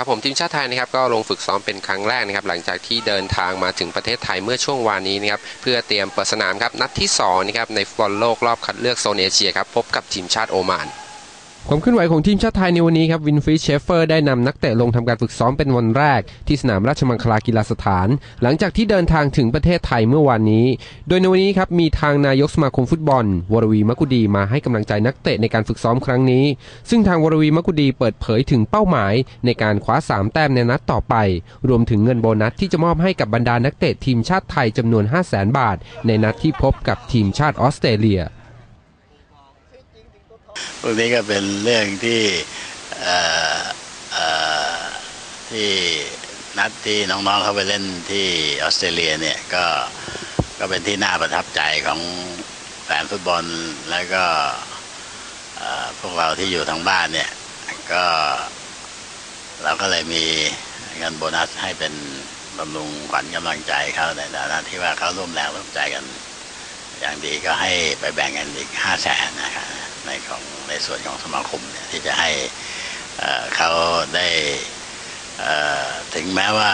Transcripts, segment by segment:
ครับผมทีมชาติไทยนะครับก็ลงฝึกซ้อมเป็นครั้งแรกนะครับหลังจากที่เดินทางมาถึงประเทศไทยเมื่อช่วงวานนี้นะครับเพื่อเตรียมเปิดสนามครับนัดที่2นะครับในฟุตบอลโลกรอบคัดเลือกโซนเอเชียครับพบกับทีมชาติโอมาน ความเคลื่อนไหวของทีมชาติไทยในวันนี้ครับวินฟรีเชฟเฟอร์ได้นำนักเตะลงทำการฝึกซ้อมเป็นวันแรก ที่สนามราชมังคลากีฬาสถาน หลังจากที่เดินทางถึงประเทศไทยเมื่อวานนี้ โดยในวันนี้ครับมีทางนายกสมาคมฟุตบอล วรวีมกุดีมาให้กำลังใจนักเตะในการฝึกซ้อมครั้งนี้ ซึ่งทางวรวีมกุดีเปิดเผยถึงเป้าหมาย ในการคว้า 3 แต้มในนัดต่อไป รวมถึงเงินโบนัสที่จะมอบให้กับบรรดานักเตะทีมชาติไทยจำนวน 5 0 0 0 0 0 บาท ในนัดที่พบกับทีมชาติออสเตรเลีย พวกนี้ก็เป็นเรื่องที่ที่นัดที่น้องๆเขาไปเล่นที่ออสเตรเลียเนี่ยก็ก็เป็นที่น่าประทับใจของแฟนฟุตบอลแล้วก็พวกเราที่อยู่ทางบ้านเนี่ยก็เราก็เลยมีเงินโบนัสให้เป็นบำรุงขวัญกำลังใจเขาในฐานะที่ว่าเขาร่วมแรงร่วมใจกัน อย่างดีก็ให้ไปแบ่งกันอีกห้าแสนนะครับในของในส่วนของสมาคมเนี่ยที่จะให้เขาได้ถึงแม้ว่า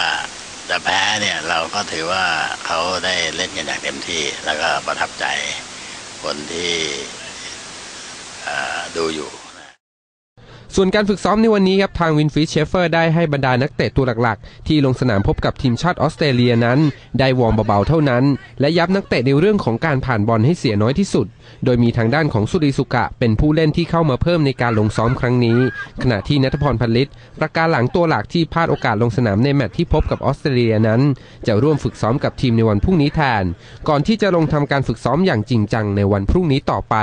จะแพ้เนี่ยเราก็ถือว่าเขาได้เล่นกันอย่างเต็มที่ แล้วก็ประทับใจคนที่ดูอยู่ ส่วนการฝึกซ้อมในวันนี้ครับทางวินฟรีเชฟเฟอร์ได้ให้บรรดานักเตะตัวหลักๆ ที่ลงสนามพบกับทีมชาติออสเตรเลียนั้น ได้วอร์มเบาๆเท่านั้น และย้ำนักเตะในเรื่องของการผ่านบอลให้เสียน้อยที่สุด โดยมีทางด้านของสุริสุกะ เป็นผู้เล่นที่เข้ามาเพิ่มในการลงซ้อมครั้งนี้ ขณะที่นัทพรพันลิตประการหลังตัวหลักที่พลาดโอกาสลงสนามในแมตช์ที่พบกับออสเตรเลียนั้น จะร่วมฝึกซ้อมกับทีมในวันพรุ่งนี้แทน ก่อนที่จะลงทำการฝึกซ้อมอย่างจริงจังในวันพรุ่งนี้ต่อไป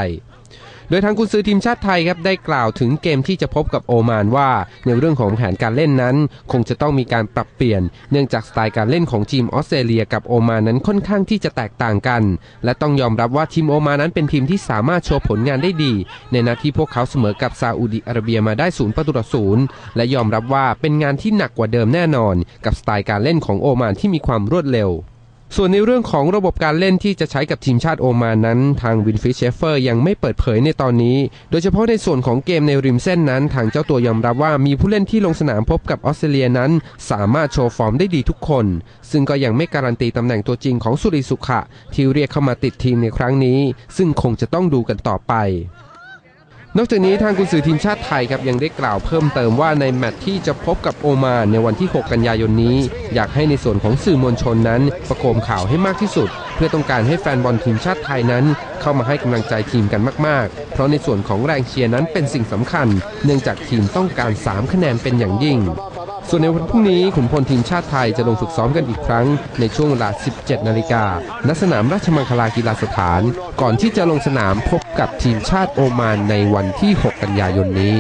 โดยทางกุนซือทีมชาติไทยครับได้กล่าวถึงเกมที่จะพบกับโอมานว่า ในเรื่องของแผนการเล่นนั้น คงจะต้องมีการปรับเปลี่ยน เนื่องจากสไตล์การเล่นของทีมออสเตรเลียกับโอมานนั้นค่อนข้างที่จะแตกต่างกัน และต้องยอมรับว่าทีมโอมานนั้นเป็นทีมที่สามารถโชว์ผลงานได้ดี ในนัดที่พวกเขาเสมอกับซาอุดิอาระเบียมาได้ศูนย์ประตูต่อศูนย์และยอมรับว่าเป็นงานที่หนักกว่าเดิมแน่นอน กับสไตล์การเล่นของโอมานที่มีความรวดเร็ว ส่วนในเรื่องของระบบการเล่นที่จะใช้กับทีมชาติโอมานนั้น ทางวินฟิชเชฟเฟอร์ยังไม่เปิดเผยในตอนนี้ โดยเฉพาะในส่วนของเกมในริมเส้นนั้น ทางเจ้าตัวยอมรับว่ามีผู้เล่นที่ลงสนามพบกับออสเตรเลียนั้น สามารถโชว์ฟอร์มได้ดีทุกคน ซึ่งก็ยังไม่การันตีตำแหน่งตัวจริงของสุริสุขะที่เรียกเข้ามาติดทีมในครั้งนี้ ซึ่งคงจะต้องดูกันต่อไป นอกจากนี้ทางกุนซือทีมชาติไทยครับยังได้กล่าวเพิ่มเติมว่าในแมตช์ที่จะพบกับโอมานในวันที่ 6 กันยายนนี้ อยากให้ในส่วนของสื่อมวลชนนั้น ประโคมข่าวให้มากที่สุด เพื่อต้องการให้แฟนบอลทีมชาติไทยนั้น เข้ามาให้กำลังใจทีมกันมาก ๆ เพราะในส่วนของแรงเชียร์นั้นเป็นสิ่งสำคัญ เนื่องจากทีมต้องการ 3 คะแนนเป็นอย่างยิ่ง ส่วนในวันพรุ่งนี้ขุนพลทีมชาติไทยจะลงฝึกซ้อมกันอีกครั้งในช่วงเวลา 17 นาฬิกาณสนามราชมังคลากีฬาสถาน ก่อนที่จะลงสนามพบกับทีมชาติโอมานในวันที่ 6 กันยายนนี้